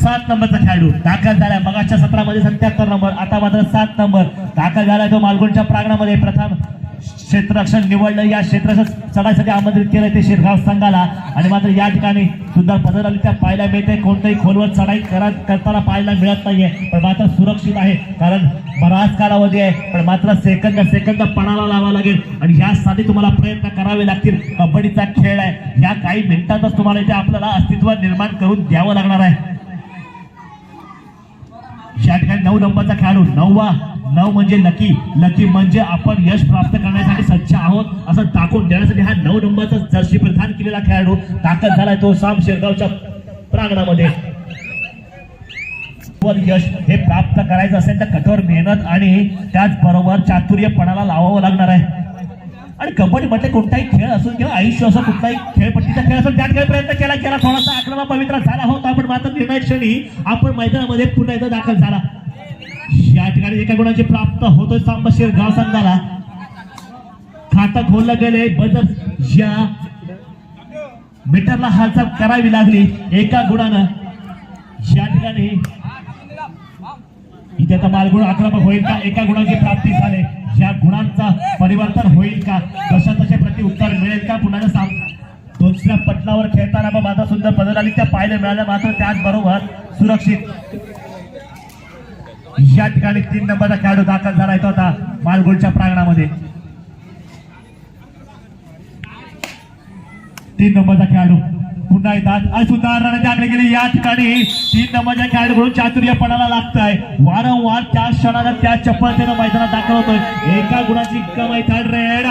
सात नंबरचा खेळाडू. दाखल झालाय. मगाच्या सत्रामध्ये सत्याहत्तर नंबर आता मात्र सात नंबर. दाखल झालाय तो मालगुणच्या प्रांगणामध्ये. प्रथम क्षेत्ररक्षण निवडलं. या क्षेत्राचं चढायसाठी आमंत्रित केलं ते शिरगाव संघाला. आणि मात्र या ठिकाणी सुंदर पद्धतीने पाहायला मिळते कोणत्याही खोलवर चढाई करा करताना पाहायला मिळत नाहीये. पण मात्र सुरक्षित आहे. कारण बराच कालावधी आहे. पण मात्र सेकंद सेकंद पणाला लावा लागेल. आणि यासाठी तुम्हाला प्रयत्न करावे लागतील. कबड्डीचा खेळ आहे. या काही मिनिटातच तुम्हाला इथे आपल्याला अस्तित्व निर्माण करून द्यावं लागणार आहे. या ठिकाणी नऊ नंबरचा खेळाडू नववा नऊ म्हणजे लकी. लकी म्हणजे आपण यश प्राप्त करण्यासाठी सज्ज आहोत असं दाखवून देण्यासाठी हा नऊ नंबरचा जर्सी प्रधान केलेला खेळाडू. दाखल झालाय तो साम शिरगावच्या प्रांगणामध्ये. यश हे प्राप्त करायचं असेल तर कठोर मेहनत आणि त्याचबरोबर चातुर्यपणाला लावावं लागणार आहे. आणि कबड्डी म्हटले कोणताही खेळ असून किंवा आयुष्य असो कुठलाही खेळपट्टीचा खेळ असून त्या ठिकाणी प्रयत्न केला गेला थोडासा आक्रमक पवित्र झाला होता पण मात्र निर्णय क्षणी आपण मैदानामध्ये पुन्हा एकदा दाखल झाला. या ठिकाणी एका गुणाची प्राप्त होतोय सांबशीर गाव संघाला. खातं खोललं गेले बदल या मीटरला हालचाल करावी लागली एका गुणानं. या ठिकाणी. इथे आता मालगुण आक्रमक होईल का? एका गुणाची प्राप्ती झाले. ह्या गुणांचा परिवर्तन होईल का? तशा तसे प्रति उत्तर मिळेल का? पुन्हा साम दुसऱ्या पटलावर खेळताना मग माझा सुंदर बदल आली त्या पाहायला मिळाल्या मात्र त्याचबरोबर सुरक्षित. या ठिकाणी तीन नंबरचा खेळाडू दाखल झाला येतो होता मालगुणच्या प्रांगणामध्ये. तीन नंबरचा खेळाडू. पुन्हा येतात. आणि सुंदर गेली. या ठिकाणी तीन नंबरच्या खेळाडूकडून चातुर्यपणाला लागतंय. वारंवार त्या क्षणाला त्या चपळतेनं मैदानात दाखल होतोय. एका गुणाची कमाई थर्ड रेड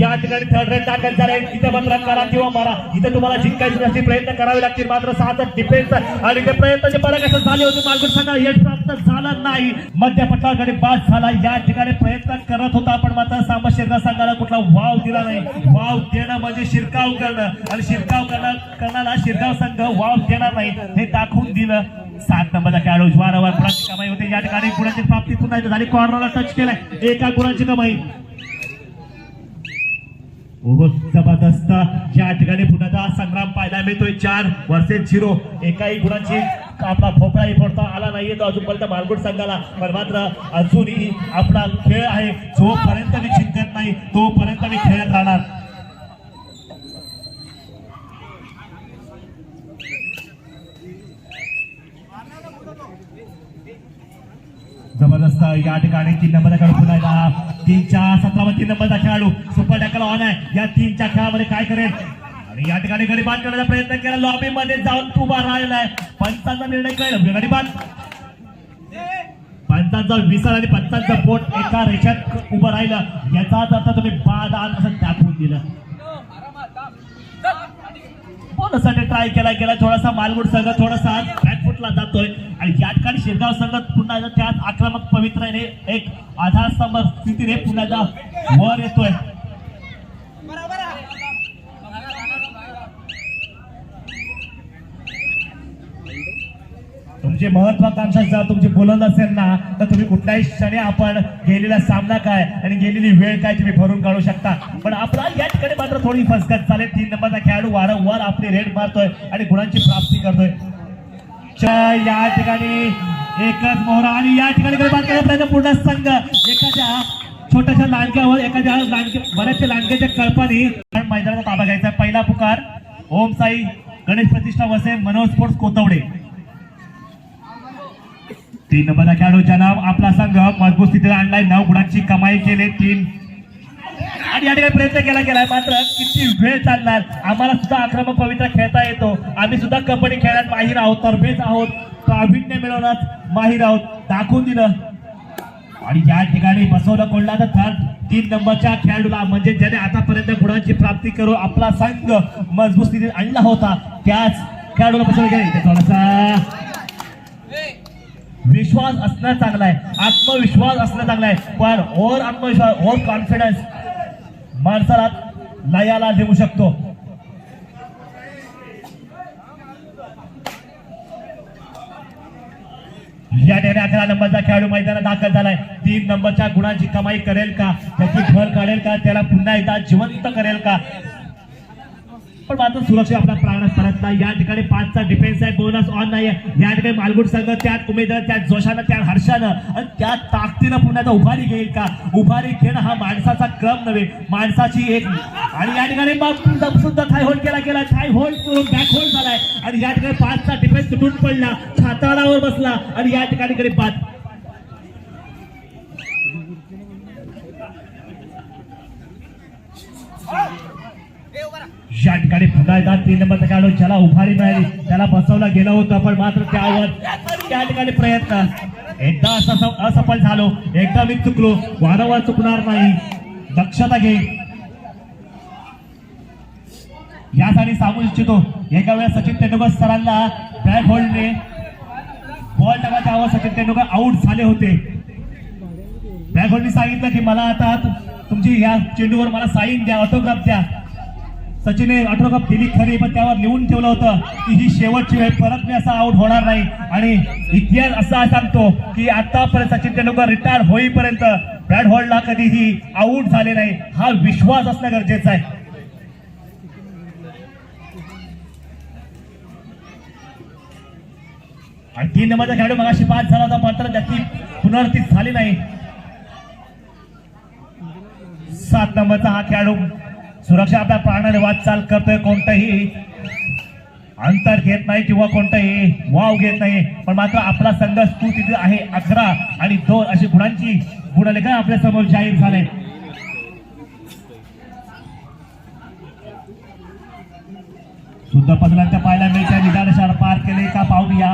या ठिकाणी थर्ड रेट दाखल झाले इथे मात्र करा किंवा मारा. इथे तुम्हाला जिंकायचे असे प्रयत्न करावे लागतील. मात्र सहाचा डिफेन्स आणि ते प्रयत्नाचे बरं कसं झाले होते. मागून सांगा यश प्राप्त झालं नाही. मध्य पटलाकडे बाद झाला. या ठिकाणी प्रयत्न करत होता आपण मात्र सांबा शिरगा संघाला कुठला वाव दिला नाही. वाव देणं म्हणजे शिरकाव करणं. आणि शिरकाव करणं करणारा शिरगाव संघ वाव देणार नाही. हे दाखवून दिलं. सात नंबरचा खेळाडू वारंवार गुणाची कमाई होते. या ठिकाणी गुणाची प्राप्ती पुन्हा झाली. कॉर्नरला टच केलाय. एका गुणाची कमाई. जबरदस्त या ठिकाणी पुण्याचा संग्राम पाहायला मिळतोय चार वर्सेस झिरो. एकाही गुणाची आपला भोपळाही फोडता आला नाहीये तो अजूनपर्यंत मालगुड संघाला. पण मात्र अजूनही आपला खेळ आहे. जोपर्यंत मी जिंकत नाही तोपर्यंत मी खेळत राहणार. जबरदस्त या ठिकाणी तीन नंबर पुन्हा तीनच्या सतरावर तीन नंबरचा खेळाडू सुपर टॅकल ऑन आहे. या तीनच्या खेळामध्ये काय करेल? आणि या ठिकाणी गडीबाद करण्याचा प्रयत्न केला. लॉबी मध्ये जाऊन उभा राहिला आहे. पंचांचा निर्णय कळला. गडीबाद पंचांचा विसर आणि पंचांचं बोट एका रेषात उभं राहिलं. याचाच अर्थ तुम्ही बाद आत असं दाखवून दिलं. बोनसाठी ट्राय केला गेला थोडासा मालगुड संघ थोडासा बॅकफुटला जातोय. आणि या ठिकाणी शेगाव संघ पुन्हा त्यात आक्रमक पवित्राने एक आधारस्तंभ स्थितीने पुन्हा वर येतोय. तुमची महत्वाकांक्षा जर तुमची बोलत असेल ना तर तुम्ही कुठल्याही क्षणी आपण गेलेला सामना काय आणि गेलेली वेळ काय तुम्ही भरून काढू शकता. पण आपला या ठिकाणी मात्र थोडी फसगत चालेल तीन नंबरचा खेळाडू वारंवार आपली रेड मारतोय आणि गुणांची प्राप्ती करतोय. च- या ठिकाणी एकच मोहरा आणि या ठिकाणी पूर्ण संघ. एखाद्या छोट्याशा लांडक्यावर एखाद्या लांडके बऱ्याचशा लांडक्याच्या कल्पनी मैदानाचा ताबा घ्यायचा. पहिला पुकार ओम साई गणेश प्रतिष्ठा वसे मनोज स्पोर्ट्स कोतवडे. तीन नंबरचा खेळाडू जनाब आपला संघ मजबूत स्थितीला आणलाय. नऊ गुणांची कमाई केली. तीन. आणि या ठिकाणी प्रयत्न केला गेलाय. मात्र किती वेळ चालणार आम्हाला सुद्धा आक्रमक पवित्र खेळता येतो. आम्ही सुद्धा कबड्डी खेळण्यात माहीर आहोत. तरबेज आहोत. प्राविण्य मिळवण्यात माहीर आहोत. दाखवून दिलं. आणि या ठिकाणी बसवलं कोणला तर थर्ड. तीन नंबरच्या खेळाडूला म्हणजे ज्याने आतापर्यंत गुणांची प्राप्ती करून आपला संघ मजबूत स्थितीत आणला होता. त्याच खेळाडूला बसवलं गेले थोडासा विश्वास असणं चांगला आहे. आत्मविश्वास असणं चांगला आहे. पण ओर आत्मविश्वास ओव्हर कॉन्फिडन्स माणसाला लयाला देऊ शकतो. या ठिकाणी अकरा नंबरचा खेळाडू मैदानात दाखल झालाय. तीन नंबरच्या गुणांची कमाई करेल का? त्याची भर काढेल का? त्याला पुन्हा एकदा जिवंत करेल का? पण मात्र सुरक्षा प्राण परत नाही. या ठिकाणी पाचचा डिफेन्स आहे बोनस ऑन नाही या ठिकाणी मालगुड संघ त्यात उमेदवार त्यात जोशानं त्यात हर्षानं आणि त्या ताकदीनं पुन्हा उभारी घेईल का? उभारी घेणं हा माणसाचा क्रम नव्हे. माणसाची एक आणि या ठिकाणी मग सुद्धा थाय होल्ड केला गेला. थाय होल्ड करून बॅक होल्ड झालाय. आणि या ठिकाणी पाचचा डिफेन्स तुटून पडला. छाताडावर बसला. आणि या ठिकाणी कडे पाच या ठिकाणी पुन्हा एकदा तीन नंबरचा खेळाडू ज्याला उभारी मिळाली त्याला बसवलं गेलं होतं पण मात्र त्यावर त्या ठिकाणी प्रयत्न. एकदा असं असफल झालो. एकदा मी चुकलो. वारंवार चुकणार नाही. दक्षता घे. यासाठी सांगू इच्छितो एका वेळेस सचिन तेंडुलकर सरांना बॅक होल्डने बॉल टाकायच्या अवस्था सचिन तेंडुलकर आऊट झाले होते. बॅक होल्डने सांगितलं की मला आता तुमची या चेंडूवर मला साईन द्या ऑटोग्राफ द्या. सचिनने ऑटोकप दिली खरी पण त्यावर लिहून ठेवलं होतं की ही शेवटची वेळ परत मी असा आउट होणार नाही. आणि इतिहास असा सांगतो की आतापर्यंत सचिन तेंडुलकर रिटायर होईपर्यंत बॅट होल्डला कधीही आउट झाले नाही. हा विश्वास असणं गरजेचं आहे. आणि तीन नंबरचा खेळाडू मगाशी पाच झाला होता मात्र त्याची पुनरावृत्ती झाली नाही. सात नंबरचा हा खेळाडू सुरक्षा आपल्या प्राणाने वाटचाल करतोय कोणतंही. अंतर घेत नाही किंवा कोणताही वाव घेत नाही. पण मात्र आपला संघ तू तिथे आहे अकरा आणि दोन अशी गुणांची गुणलेखन आपल्यासमोर जाहीर झाले. सुद्धा पदलांच्या पाहायला मिळत्या. निदानशार पार केले का पाहूया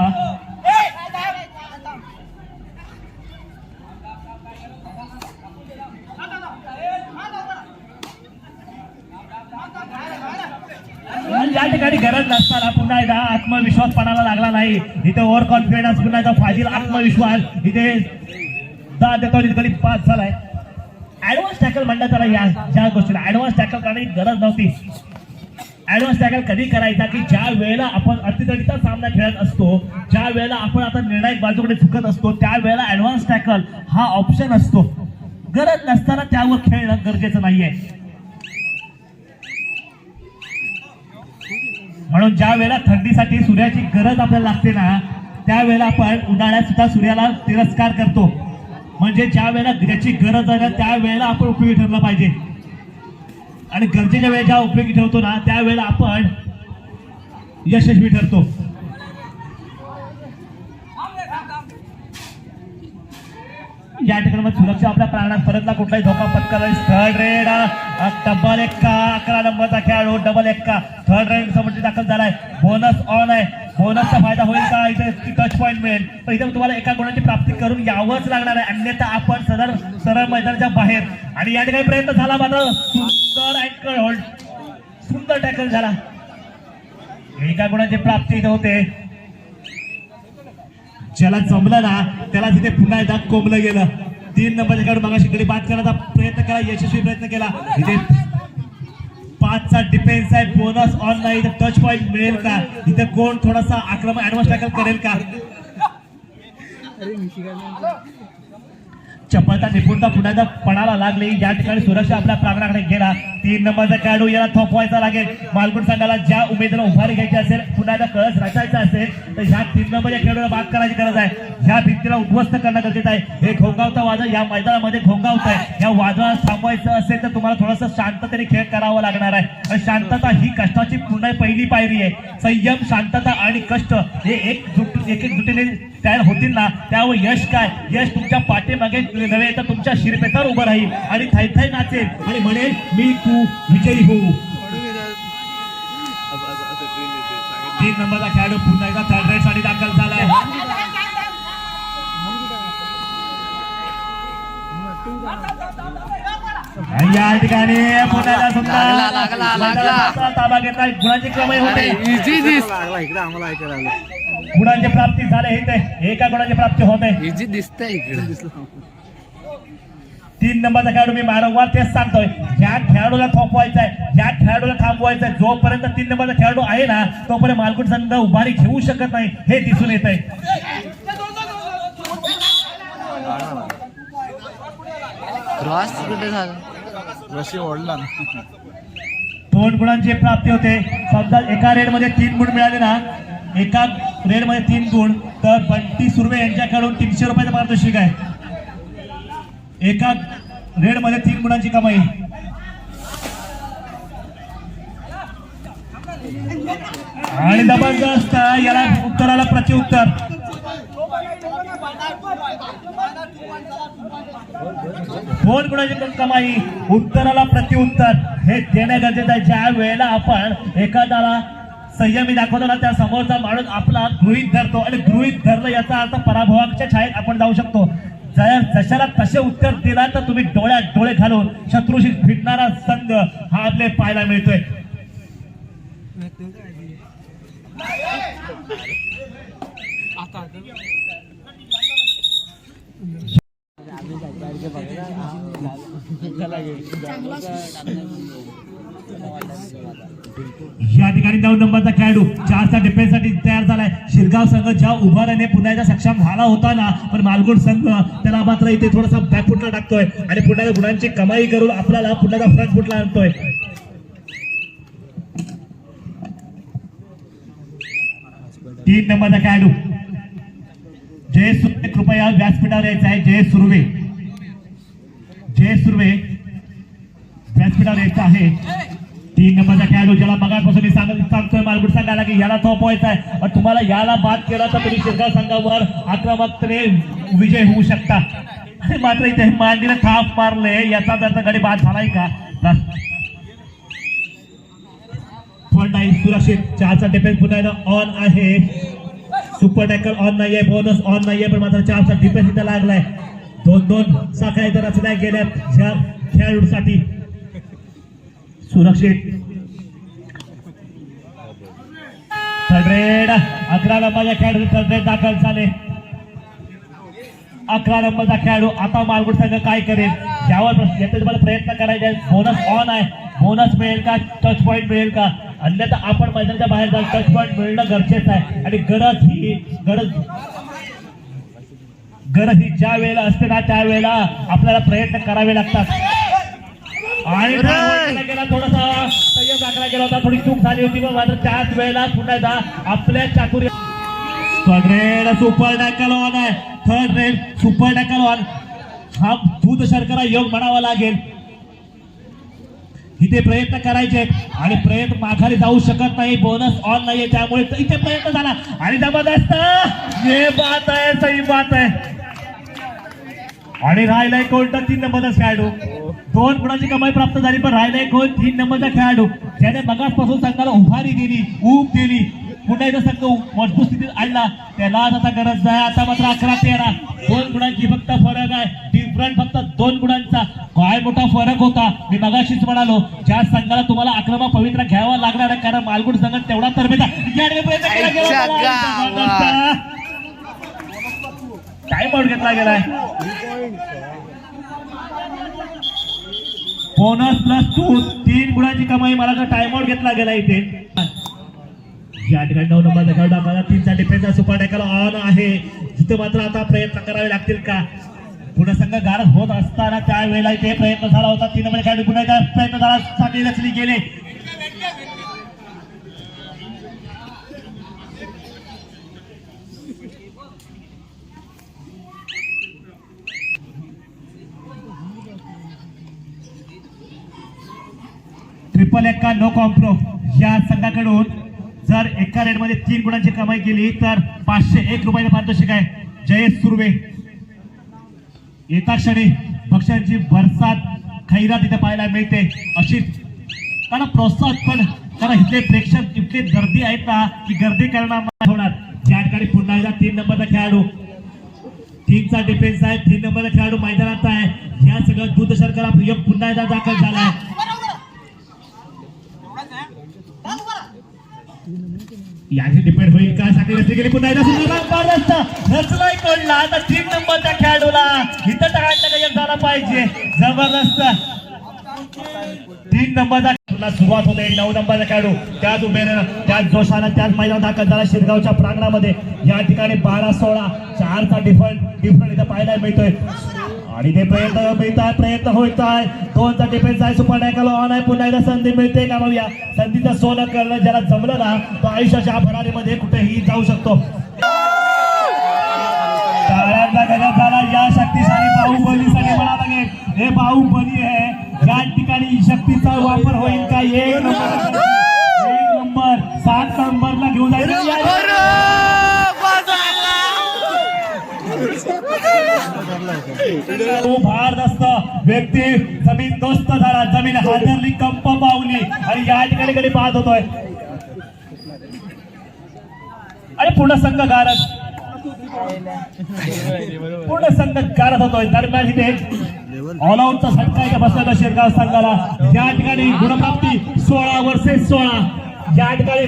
आणि या ठिकाणी गरज नसताना पुन्हा एकदा आत्मविश्वास पणाला लागला नाही. इथे ओव्हर कॉन्फिडन्स पुन्हा एकदा फाजील आत्मविश्वास. इथे दहा देतो कधी पास झालाय. ऍडव्हान्स टॅकल म्हणलं त्याला या ज्या गोष्टीला. ऍडव्हान्स टॅकल करण्याची गरज नव्हती. ऍडव्हान्स टॅकल कधी करायचा की ज्या वेळेला आपण अतितडीचा सामना खेळत असतो ज्या वेळेला आपण आता निर्णायक बाजूकडे झुकत असतो त्या वेळेला ऍडव्हान्स टॅकल हा ऑप्शन असतो. गरज नसताना त्यावर खेळणं गरजेचं नाहीये. म्हणून ज्या वेळेला थंडीसाठी सूर्याची गरज आपल्याला लागते ना त्यावेळेला आपण उन्हाळ्यात सुद्धा सूर्याला तिरस्कार करतो. म्हणजे ज्या वेळेला ज्याची गरज आहे ना त्या वेळेला आपण उपयोगी ठरलं पाहिजे. आणि गरजेच्या वेळेला ज्या उपयोगी ठेवतो ना त्यावेळेला आपण यशस्वी ठरतो. या ठिकाणी सुरक्षा आपल्या प्राणात परतला. कुठलाही धोका पत्करला थर्ड रेड डबल एक्का अकरा नंबरचा खेळाडू डबल एक्का थर्ड रेड समोर दाखल झालाय. बोनस ऑन आहे. बोनसचा फायदा होईल का? इथे टच पॉईंट मिळेल. तर इथे तुम्हाला एका गुणाची प्राप्ती करून यावंच लागणार आहे. अन्यथा आपण सरळ सरळ मैदानाच्या बाहेर. आणि या ठिकाणी प्रयत्न झाला मात्र. सुंदर अँकर होल्ड सुंदर टॅकल झाला. एका गुणाची प्राप्ती इथे होते. ज्याला जमलं ना त्याला तिथे पुन्हा एकदा कोंबलं गेलं. तीन नंबरच्या खेळाडू मगाशी कडे बाद करायचा प्रयत्न केला यशस्वी प्रयत्न केला. इथे पाचचा डिफेन्स आहे बोनस ऑन नाही इथे टच पॉईंट मिळेल का? इथे कोण थोडासा आक्रमक ऍडव्हान्स टॅकल करेल का? चपळता निपुणता पुण्याचा पणाला लागली. या ठिकाणी सुरक्षा आपल्या प्रांगणाकडे गेला. तीन नंबरचा खेळाडू याला थोपवायचा लागेल. मालगुण संघाला ज्या उमेदवार उभारी घ्यायची असेल पुण्याचा कळस रचायचा असेल तर ह्या तीन नंबरच्या खेळाडूला बाद करायची गरज आहे. ह्या भिंतीला उद्ध्वस्त करणं गरजेचं आहे. हे घोंगावता वादळ या मैदानामध्ये घोंगावत आहे. या वादळाला थांबवायचं असेल तर तुम्हाला थोडंसं शांततेने खेळ करावा लागणार आहे. आणि शांतता ही कष्टाची पुन्हा पहिली पायरी आहे. संयम शांतता आणि कष्ट हे एक एक एकजुटीने तयार होतील ना त्यावर यश काय? यश तुमच्या पाठीमागे नव्हे तर तुमच्या शिरपेटावर उभं राहील. आणि थैथै नाचेल. आणि म्हणेल मी तू विजयी होऊ. तीन नंबरचा खेळाडू पुन्हा एकदा थर्ड रेडसाठी दाखल झालाय. या ठिकाणी ताबा घेतला गुणाची क्रमही होते. इझी दिस लागला इकडे आम्हाला ऐकायला आलं. गुणांची प्राप्ती झाले इथे. एका गुणाची प्राप्ती होते दिसतंय इकडे. तीन नंबरचा खेळाडू मी वारंवार तेच सांगतोय. ज्या खेळाडूला थोपवायचा आहे ज्या खेळाडूला थांबवायचं आहे जोपर्यंत तीन नंबरचा खेळाडू आहे ना तोपर्यंत मालकुट संघ उभारी घेऊ शकत नाही. हे दिसून येत आहे क्रॉस कुठे झाला? रशी ओढला ना. दोन गुणांची प्राप्ती होते. समजा एका रेडमध्ये तीन गुण मिळाले ना एका रेडमध्ये तीन गुण. तर बंटी सुर्वे यांच्याकडून तीनशे रुपयाचं पारितोषिक आहे. एका रेडमध्ये तीन गुणांची कमाई. आणि जबरदस्त याला उत्तराला प्रत्युत्तर. दोन गुणाची कमाई. उत्तराला प्रत्युत्तर. हे देणं गरजेचं आहे. ज्या वेळेला आपण एखाद्याला संयमी दाखवतो ना त्या समोरचा माणूस आपला गृहित धरतो आणि गृहित धरलं याचा अर्थ पराभवाच्या छायेत आपण जाऊ शकतो. जर जशाला तसे उत्तर दिला तर तुम्ही डोळ्यात डोळे घालून शत्रूशी भिडणारा संघ हा आपले पाहायला मिळतोय. या ठिकाणी नऊ नंबरचा खेळाडू चारचा डिफेन्ससाठी तयार झालाय. शिरगाव संघ ज्या उभाराने पुन्हा एकदा सक्षम झाला होता ना पण मालगुड संघ त्याला मात्र इथे थोडासा बॅकफुटला टाकतोय. आणि पुन्हा गुणांची कमाई करून आपल्याला पुन्हा फ्रंट फुटला आणतोय. तीन नंबरचा खेळाडू. जय सुर्वे कृपया व्यासपीठावर यायचं आहे. जय सुर्वे जय सुर्वे व्यासपीठावर यायचं आहे. तीन नंबरचा खेळाडू ज्याला कसं मी सांगत सांगतोय मालगुड सांगायला की याला थोपवायचा आहे पण तुम्हाला याला बाद केला तर तुम्ही शिरगाव संघावर आक्रमकतेने विजय होऊ शकता. मात्र इथे मांडीला थाप मारले. याचा त्याचा गडी बाद झालाय का? पण नाही सुरक्षित. चारचा डिफेन्स पुन्हा ऑन आहे. सुपर टॅकल ऑन नाहीये. बोनस ऑन नाहीये पण मात्र चारचा डिफेन्स इथं लागलाय. दोन दोन साखळ्या इथं रचल्या गेल्यात. खेळाडूसाठी. सुरक्षित. थर्ड अकरा नंबरच्या खेळाडू थर्ड दाखल झाले. अकरा नंबरचा खेळाडू आता मालगुड संघ काय करेल? यावर याचा तुम्हाला प्रयत्न करायचे बोनस ऑन आहे. बोनस मिळेल का? टच पॉईंट मिळेल का? अन्यथा आपण मैदानाच्या बाहेर जाऊन टच पॉईंट मिळणं गरजेचं आहे. आणि गरज ही गरज गरज ही ज्या वेळेला असते ना त्या वेळेला आपल्याला प्रयत्न करावे लागतात. आणि गेला थोडासा संयम दाखला गेला होता थोडी चूक झाली होती पण मात्र त्याच वेळेला पुन्हा एकदा आपल्या चातुर्य third raid super tackle on आहे. Third raid super tackle on हा दूध शर्करा योग म्हणावा लागेल. इथे प्रयत्न करायचे आणि प्रयत्न माघारी जाऊ शकत नाही बोनस ऑन नाहीये त्यामुळे इथे प्रयत्न झाला. आणि जबरदस्त! ये बात आहे सही बात आहे. आणि राहिलाय कोणता तीन नंबरचा खेळाडू. दोन गुणाची कमाई प्राप्त झाली पण राहिलाय कोण? तीन नंबरचा खेळाडू. त्याने मगासपासून संघाला उभारी दिली ऊब दिली. पुन्हा एकदा संघ मजबूत स्थितीत आणला. त्याला आता गरज आहे आता मात्र अकरा तेरा. दोन गुणांची फक्त फरक आहे. डिफरंट फक्त दोन गुणांचा. काय मोठा फरक होता? मी मगाशीच म्हणालो ज्या संघाला तुम्हाला आक्रमक पवित्र घ्यावा लागणार आहे कारण मालगुड संघ तेवढा तरबेजा याने टाइम आउट घेतला गेलाय? बोनस प्लस टू तीन गुणाची कमाई मला टाइम आउट घेतला गेला इथे. या ठिकाणी नऊ नंबरचा खेळ आपल्याला तीनचा डिफेन्स सुपर टॅकल ऑन आहे. जिथे मात्र आता प्रयत्न करावे लागतील का? पुन्हा संघ गारद होत असताना त्यावेळेला इथे प्रयत्न झाला होता. तीन नंबर खेळाडू पुन्हा प्रयत्न झाला. साठी रचली गेले. ट्रिपल एक्का नो कॉम्प्रो या संघाकडून जर एका रेडमध्ये तीन गुणांची कमाई केली तर पाचशे एक रुपयाचं पारितोषिक आहे. जयेश सुर्वे. येता क्षणी पक्षांची भरसात खैरात इथे पाहायला मिळते. अशी कारण प्रोत्साहन पण कारण इथले प्रेक्षक इतके गर्दी आहेत ना की गर्दी करणार होणार. या ठिकाणी पुन्हा एकदा तीन नंबरचा खेळाडू तीनचा डिफेन्स आहे तीन नंबरचा खेळाडू मैदानात आहे. या सगळं दूध शर्करा योग पुन्हा एकदा दाखल झाला आहे याची डिपेंड होईल का? साठी रचली गेली पुन्हा एकदा सुंदर कोणला? आता तीन नंबरच्या खेळाडूला. इथं टाळायचं काही झाला पाहिजे. जबरदस्त. तीन नंबरचा खेळाडूला सुरुवात होते. नऊ नंबरचा खेळाडू त्याच उभेनं त्याच जोशानं त्याच मैदान दाखल झाला शिरगावच्या प्रांगणामध्ये. या ठिकाणी बारा सोळा चारचा डिफरंट डिफरंट इथं पाहायला मिळतोय. आणि ते प्रयत्न मिळत आहे प्रयत्न होत आहे दोनचा डिफेन्स आहे सुपर टॅकल ऑन आहे. पुन्हा एकदा संधी मिळते का बघूया. संधीचं सोनं करणं ज्याला जमलं ना तो आयुष्याच्या भरारीमध्ये कुठेही जाऊ शकतो. झाला या शक्तिशाली बाहुबलीसाठी म्हणा लागेल हे बाहुबली आहे. या ठिकाणी शक्तीचा वापर होईल का? एक नंबर. एक नंबर. सात नंबरला घेऊन जायचं तो भारदस्त व्यक्ती जमीन दोस्त झाला जमीन हादरली कंप पावली. आणि या ठिकाणी कडे पाहत होतोय? आणि पूर्ण संघ गारत. पूर्ण संघ गारत होतोय. दरम्यान इथे ऑल आउटचा झटका इथे बसलेला शिरगाव संघाला? या ठिकाणी गुणप्राप्ती सोळा वर्षे सोळा. या ठिकाणी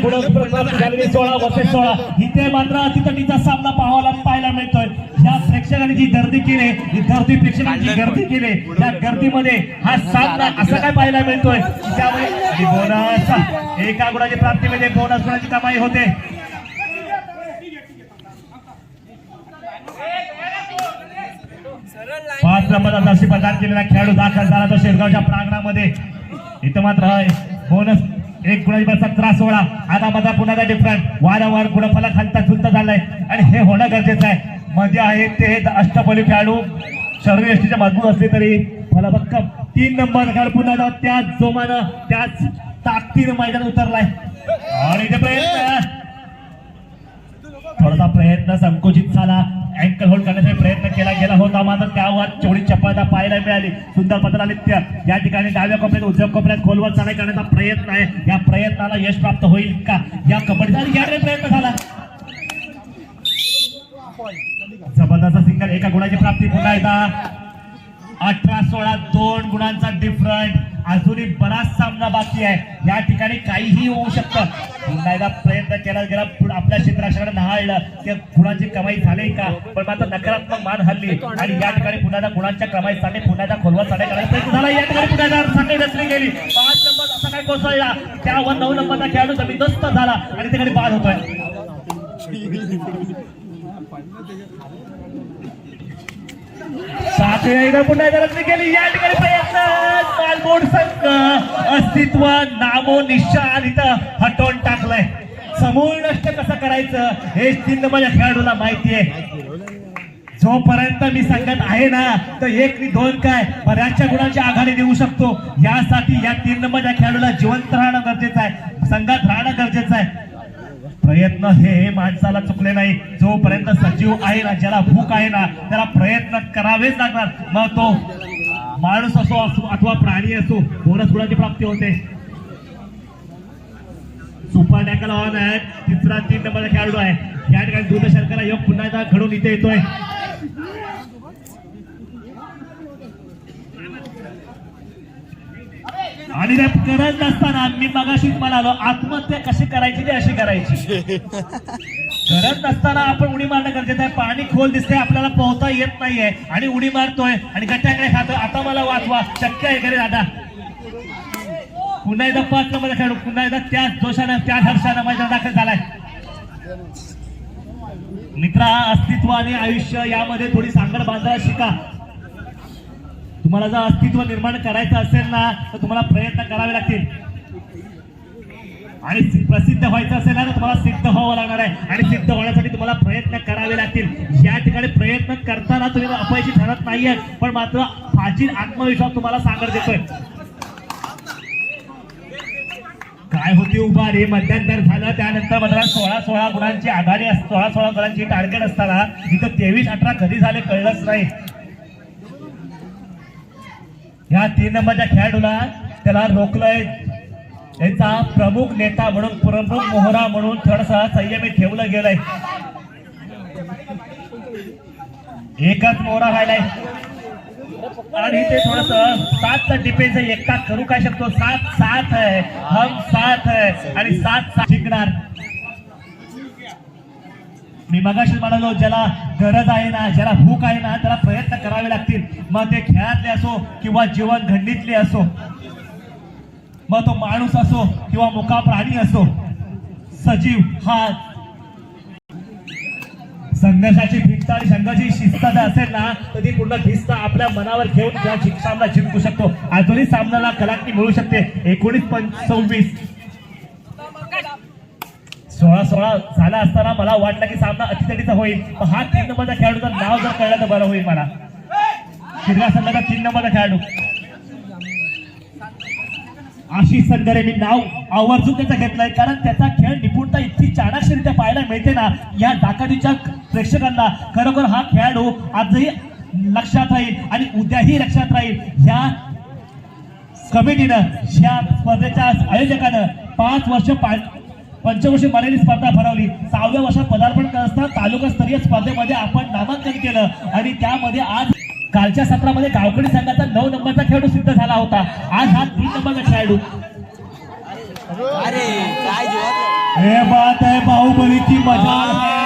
झालेली सोळा वर्षे सोळा इथे मात्र तिथं सामना पाहायला पाहायला मिळतोय. या प्रेक्षकांनी जी गर्दी केली. ही गर्दी प्रेक्षकांची गर्दी केली. त्या गर्दीमध्ये हा सामना असा काय पाहायला मिळतोय? त्यामुळे बोनस एका गुणाची प्राप्तीमध्ये बोनस गुणाची कमाई होते. पाच जर्सी प्रदान केलेला खेळाडू दाखल झाला तो शेरगावच्या प्रांगणामध्ये. इथं मात्र बोनस एक गुणाजीबाचा बस सतरा आता माझा पुन्हा डिफरंट वारंवार गुणफला खालता झुलता झालाय. आणि हे होणं गरजेचं आहे. मध्ये आहे ते अष्टपली खेळाडू. शरीर यष्टीच्या मजबूत असले तरी बघ तीन नंबर खेळ पुन्हा त्याच जोमानं त्याच ताकदीनं मैदान उतरलाय. आणि ते प्रयत्न. थोडासा प्रयत्न संकुचित झाला अँकल होल्ड करण्याचा प्रयत्न केला गेला होता मात्र त्यावर तेवढी चपळता पाहायला मिळाली सुंदर पत्रालित्य या ठिकाणी डाव्या कपड्यात उजव्या कपड्यात खोलवर चढाई करण्याचा प्रयत्न आहे. या प्रयत्नाला यश प्राप्त होईल का? या कबड्डीचा प्रयत्न झाला. जबरदस्त सिंगल एका गुणाची प्राप्ती पुन्हा एकदा. अठरा सोळा दोन गुणांचा डिफरंट अजूनही बराच सामना बाकी आहे. या ठिकाणी काहीही होऊ शकतं. पुन्हा एकदा प्रयत्न केला गेला आपल्या क्षेत्राकडे नहाळलं. की गुणांची कमाई झाली का? पण मात्र नकारात्मक मान हल्ली. आणि या ठिकाणी पुन्हा एकदा गुणांच्या कमाईसाठी पुन्हा एकदा खोलवर करायचा प्रयत्न झाला. या ठिकाणी पुन्हा एकदा साखळी रचली गेली. पाच नंबर असा काय कोसळला? त्यावर नऊ नंबरचा खेळाडू जबरदस्त झाला. आणि तिकडे बाद होतोय. सातव्या एकदा पुन्हा एकदा रचना केली. या ठिकाणी प्रयत्न मालमोड संघ अस्तित्व नामो निशान इथं हटवून टाकलंय. समूळ नष्ट कसं करायचं हे चिन्ह माझ्या खेळाडूला माहिती आहे. जोपर्यंत मी सांगत आहे ना तर एक मी दोन काय बऱ्याचशा गुणांची आघाडी देऊ शकतो. यासाठी या तीन नंबरच्या खेळाडूला जिवंत राहणं गरजेचं आहे. संघात राहणं गरजेचं आहे. प्रयत्न हे माणसाला चुकले नाही. जोपर्यंत सजीव आहे ना ज्याला भूक आहे ना त्याला प्रयत्न करावेच लागणार. मग तो माणूस असो असो अथवा प्राणी असो बोनस गुणाची प्राप्ती होते. सुपर टॅकल ऑन आहे. तिसरा तीन नंबरचा खेळाडू आहे. या ठिकाणी दूरदर्शनकरा योग पुन्हा एकदा घडून इथे येतोय. आणि ते करत नसताना मी मगाशी म्हणालो आत्महत्या कशी करायची ते अशी करायची. करत नसताना आपण उडी मारणं गरजेचं आहे. पाणी खोल दिसते आपल्याला पोहता येत नाहीये. आणि उडी मारतोय आणि गट्ट्याकडे खातोय. आता मला वाचवा. शक्य आहे का रे दादा. पुन्हा एकदा पाच नंबर खेळू. पुन्हा एकदा त्याच जोशानं त्याच हर्षानं मैदान दाखल झालाय. मित्रा अस्तित्व आणि आयुष्य यामध्ये थोडी सांगड बांधायला शिका. तुम्हाला जर अस्तित्व निर्माण करायचं असेल ना तर तुम्हाला प्रयत्न करावे लागतील. आणि प्रसिद्ध व्हायचं असेल ना तर तुम्हाला सिद्ध व्हावं लागणार आहे. आणि सिद्ध होण्यासाठी तुम्हाला प्रयत्न करावे लागतील. या ठिकाणी प्रयत्न करताना तुम्ही अपयशी ठरत नाहीये पण मात्र प्राचीन आत्मविश्वास तुम्हाला सांगत देतोय. काय होती उभा रे? मध्यंतर झालं. त्यानंतर मात्र सोळा सोळा गुणांची आघाडी सोळा सोळा गुणांची टार्गेट असताना इथं तेवीस अठरा कधी झाले कळलंच नाही. ह्या तीन नंबरच्या खेळाडूला त्याला रोखलंय. त्यांचा प्रमुख नेता म्हणून प्रमुख मोहरा म्हणून थोडासा संयमी ठेवलं गेलंय. एकच मोहरा राहिलाय. आणि ते थोडस सातचा डिफेन्स एकटा करू काय शकतो? सात सात आहे. हम सात आहे. आणि सात सात जिंकणार. मी मगाशी म्हणालो ज्याला गरज आहे ना ज्याला भूक आहे ना त्याला प्रयत्न करावे लागतील. मग ते खेळातले असो किंवा जीवन घडणीतले असो मग तो माणूस असो किंवा मुका प्राणी असो सजीव हा संघर्षाची भिस्त आणि संघाची शिस्त जर असेल ना तर ती पूर्ण भिस्त आपल्या मनावर घेऊन त्या सामना जिंकू शकतो. अजूनही सामन्याला कलाटणी मिळू शकते. एकोणीस पंच सव्वीस. सोळा सोळा झाला असताना मला वाटलं की सामना अतितडीचा होईल. पण हा तीन नंबरचा खेळाडूचं नाव जर कळलं तर बरं होईल मला. शिरगा संघाचा तीन नंबरचा खेळाडू. आशिष संगरे मी नाव आवर्जून त्याचं घेतलंय. कारण त्याचा खेळ निपुणता इतकी चाणाक्षरित्या पाहायला मिळते ना या दाकाडीच्या प्रेक्षकांना. खरोखर हा खेळाडू आजही लक्षात राहील आणि उद्याही लक्षात राहील. ह्या कमिटीनं या स्पर्धेच्या आयोजकानं पाच वर्ष पा- पंचवर्षीय मर्यादित स्पर्धा भरवली. सहाव्या वर्षात पदार्पण करत असताना तालुकास्तरीय स्पर्धेमध्ये आपण नामांकन केलं. आणि त्यामध्ये आज कालच्या सत्रामध्ये गावकडी संघाचा नऊ नंबरचा खेळाडू सिद्ध झाला होता. आज हा तीन नंबरचा खेळाडू. अरे काय जोरात हे बात है बाहुबली की मजाल है.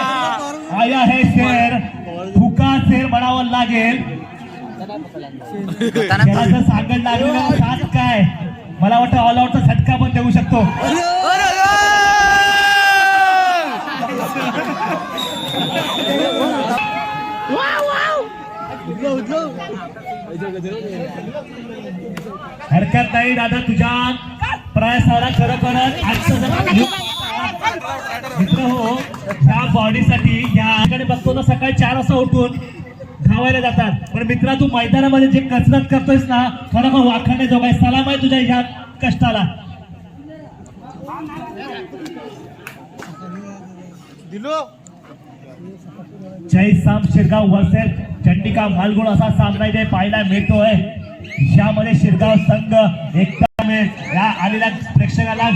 आया है शेर. फुका शेर म्हणावं लागेल. त्याला जर सांगड साथ काय? मला वाटतं ऑल आउटचा झटका पण देऊ शकतो. हरकत नाही दादा तुझ्या. प्रयासाला खरोखरच मित्र हो ह्या बॉडीसाठी या ठिकाणी बघतो ना सकाळी चार वाजता उठून धावायला जातात. पण मित्रा तू मैदानामध्ये जे कसरत करतोयस ना खरोखर वाखाणे जो काय सलाम आहे तुझ्या ह्या कष्टाला? दिलो. जयसाम शिरगाव वर्सेस चंडिका मालगुण असा सामना इथे पाहायला मिळतोय. यामध्ये शिरगाव संघ एकदा या आलेल्या प्रेक्षकाला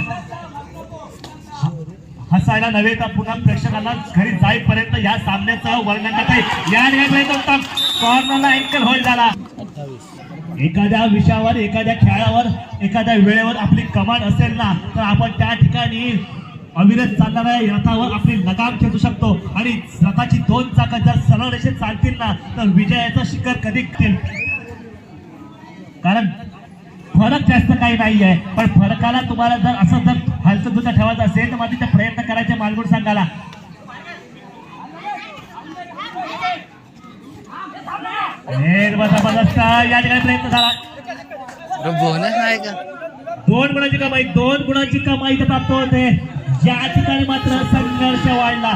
हसायला नव्हे तर पुन्हा प्रेक्षकाला घरी जाईपर्यंत या सामन्याचं वर्णन करता येईल. या ठिकाणी कॉर्नरला अँकल होईल झाला. एखाद्या विषयावर एखाद्या खेळावर एखाद्या वेळेवर आपली कमांड असेल ना तर आपण त्या ठिकाणी अविरत चालणाऱ्या रथावर आपली लगाम खेचू शकतो. आणि रथाची दोन चाकं जर सरळ रेषेत चालतील ना तर विजयाचं शिखर कधी टिकेल? कारण फरक जास्त काही नाही आहे पण फरकाला तुम्हाला जर असं जर हलतं दुसरं ठेवायचं असेल तर मात्र प्रयत्न करायचे मालगुण संघाला हे या ठिकाणी प्रयत्न झाला. बोनस नाही का? दोन गुणांची कमाई दोन गुणांची कमाई प्राप्त होते या ठिकाणी मात्र संघर्ष वाढला.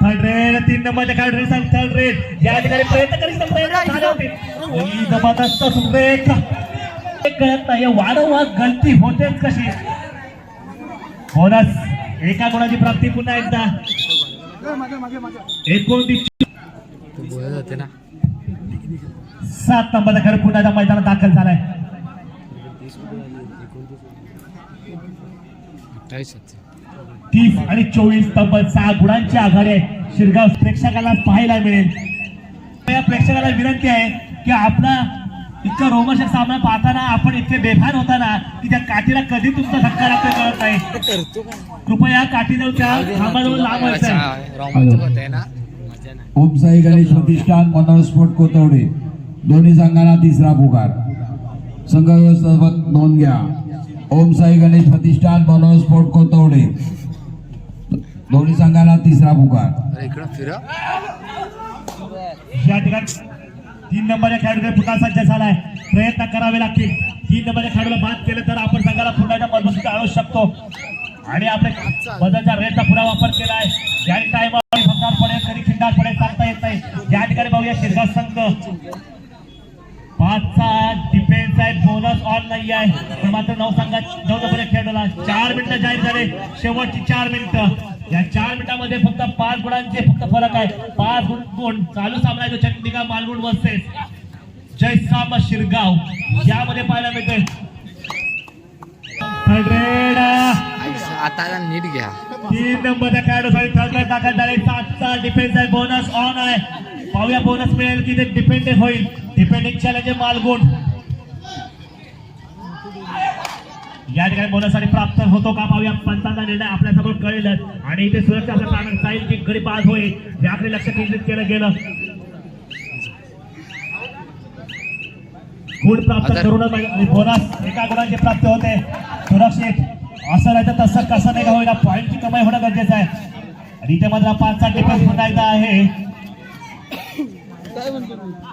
थर्ड रेड तीन नंबरच्या खेळाडू थर्ड रेड या ठिकाणी प्रयत्न करीत प्रयत्न होते. जबरदस्त सुरेख हे कळत नाही वारंवार गलती होतेच कशी. बोनस एका गुणाची प्राप्ती पुन्हा एकदा. एकोणतीस सात नंबरचा खेळ पुन्हा एकदा मैदानात दाखल झालाय अठ्ठावीस होते तीस आणि चोवीस तब्बल सहा गुणांची आघाडी आहे. शिरगाव प्रेक्षकाला पाहायला मिळेल. या प्रेक्षकाला विनंती आहे की आपला इतका रोमर्षक सामना पाहताना आपण इतके बेभान होताना की त्या काठीला कधी तुमचा धक्का लागतो कळत नाही. कृपया काठीजवळ त्या खांबाजवळ लांब ओमसाई गणेश प्रतिष्ठान मनोस्फोट कोतवडे. दोन्ही संघांना तिसरा पुकार. संघ व्यवस्थापक नोंद घ्या. ओमसाई गणेश प्रतिष्ठान मनोस्फोट कोतवडे. दोन्ही संघांना तिसरा पुकार. या ठिकाणी तीन नंबरच्या खेळाडूने पुन्हा सज्ज झालाय. प्रयत्न करावे लागतील. तीन नंबरच्या खेळाडूला बाद केलं तर आपण संघाला पुन्हा मजबूत आणू शकतो. आणि बदलच्या रेटचा पुरा वापर केला आहे. ज्या भंगार पडेल कधी खिंडार पडेल सांगता येत नाही. या ठिकाणी बघूया शिरगाव संघ. पाचचा डिफेन्स आहे. बोनस ऑन नाही आहे. पण मात्र नऊ संघात नऊ नंबर खेळाडूला. चार मिनिटं जाहीर झाले. शेवटची चार मिनिटं. या चार मिनिटांमध्ये फक्त पाच गुणांचे फक्त फरक आहे. पाच गुण गुण चालू सामना तो चंडिका मालगुण वर्सेस जयसाम शिरगाव यामध्ये पाहायला red, आता नीट घ्या. तीन नंबरच्या खेळाडूसाठी थर्ड रेड दाखल झाले. सातचा डिफेन्स आहे. बोनस ऑन आहे. पाहूया बोनस मिळेल की ते डिपेंडेंट होईल. Depending challenge मालगुण. या ठिकाणी बोनससाठी प्राप्त होतो का पाहूया. पंचांचा निर्णय आपल्यासमोर कळेलच. आणि इथे सुरक्षा आपल्या जाईल की गडी पास होईल याकडे लक्ष केंद्रित केलं गेलं. गुण प्राप्त आणि बोनस एका गुणाची प्राप्ती होते. सुरक्षित. असं नाही तर तसं कसं नाही का होईना. पॉईंटची कमाई होणं गरजेचं आहे. आणि इथे मात्र पाचचा डिफेन्स पुन्हा एकदा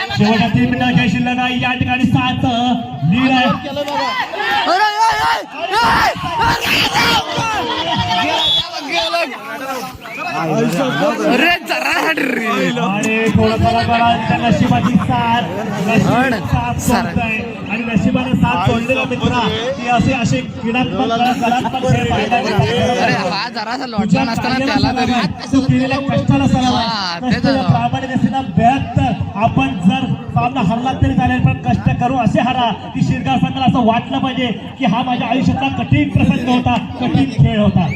आहे शेवटच्या तीन मिनिटाच्या शिल्लक आहे या ठिकाणी सात लीड आहे अरे जरा हट रे नशिबाची साथ साथ आणि नशिबाने साथ सोडलेला की असे असे क्रीडात्मक अरे हा जरासा लॉटला नसताना त्याला तरी तू केलेल्या कष्टाला आपण जर सामना हरला तरी चालेल पण कष्ट करू असे हरा की शिरगाव संघाला असं वाटलं पाहिजे की हा माझ्या आयुष्यातला कठीण प्रसंग होता कठीण खेळ होता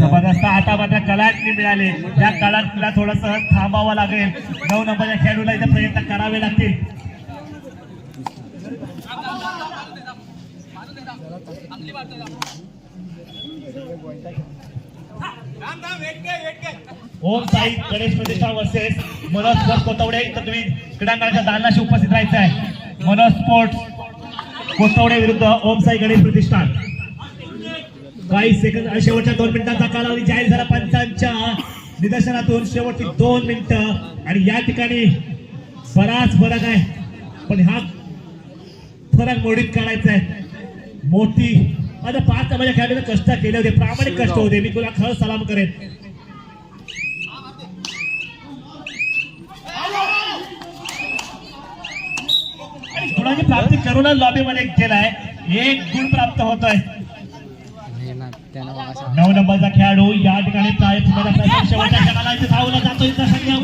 जबरदस्त आटा मात्र कलाटणी मिळाले. या कलाटणीला थोडस थांबावं लागेल. नऊ नंबरच्या खेळाडूला इथे प्रयत्न करावे लागतील. Om Sai Ganesh Pratishthan versus Manoj sports Kotawade. इथं तुम्ही क्रीडांगणाच्या दालनाशी उपस्थित राहायचं आहे. मनोज स्पोर्ट्स. कोतवडे विरुद्ध ओम साई गणेश प्रतिष्ठान. काही सेकंद शेवटच्या दोन मिनिटांचा कालावधी जाहीर झाला. पंचांच्या निदर्शनातून शेवटची दोन मिनिटं. आणि या ठिकाणी बराच फरक आहे. पण हा फरक मोडीत काढायचा आहे. मोठी आता पाच माझ्या खेळाडूने कष्ट केले होते. प्रामाणिक कष्ट होते. मी तुला खरं सलाम करेन. गुणाची प्राप्ती करूनच लॉबीमध्ये केलाय एक गुण प्राप्त हे मग असं नऊ नंबरचा खेळाडू या ठिकाणी शेवटच्या क्षणाला इथे धावला जातो इथं संघ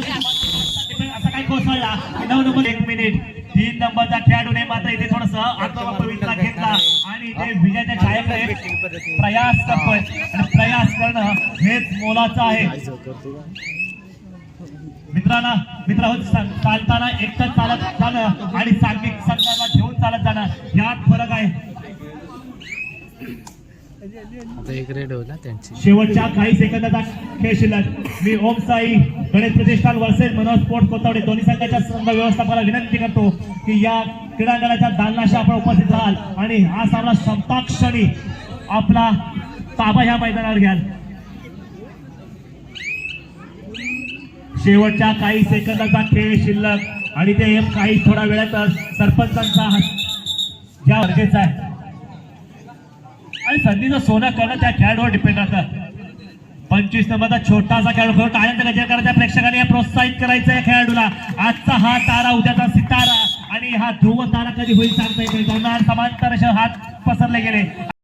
असा काय कोसळला. नऊ नंबर एक मिनिट. तीन नंबरचा खेळाडूने मात्र इथे थोडस आत्मपवित्रा घेतला. आणि इथे विजयाच्या छायाकडे प्रयास करतोय. आणि प्रयास करणं हेच मोलाचं आहे. मित्रांना मित्र चालताना एकटं चालत जाणं आणि सांघिक संघाला घेऊन चालत जाणं यात फरक आहे. आता एक रेड होला त्यांची. शेवटच्या काही सेकंदाचा खेळ शिल्लक. मी ओम साई गणेश प्रतिष्ठान वर्सेस मनोज स्पोर्ट कोथवडे दोन्ही संघाच्या संघ व्यवस्थापनाला विनंती करतो की या क्रीडांगणाच्या दालनाशी आपण उपस्थित राहाल. आणि हा सामना संपाक्षणी आपला ताबा ह्या मैदानावर घ्याल. शेवटच्या काही सेकंदाचा खेळ शिल्लक. आणि ते काही थोड्या वेळातच सरपंचांचा हात घ्या गरजेचा आहे. आणि संधीचं सोनं करणं त्या खेळाडूवर डिपेंड राहतं. पंचवीस नंबरचा छोटासा खेळाडू खेळून आनंद गजर करायच्या प्रेक्षकांनी प्रोत्साहित करायचं या खेळाडूला. आजचा हा तारा उद्याचा सितारा. आणि हा ध्रुव तारा कधी होईल सांगता येत दोन समांतर असे हात पसरले गेले.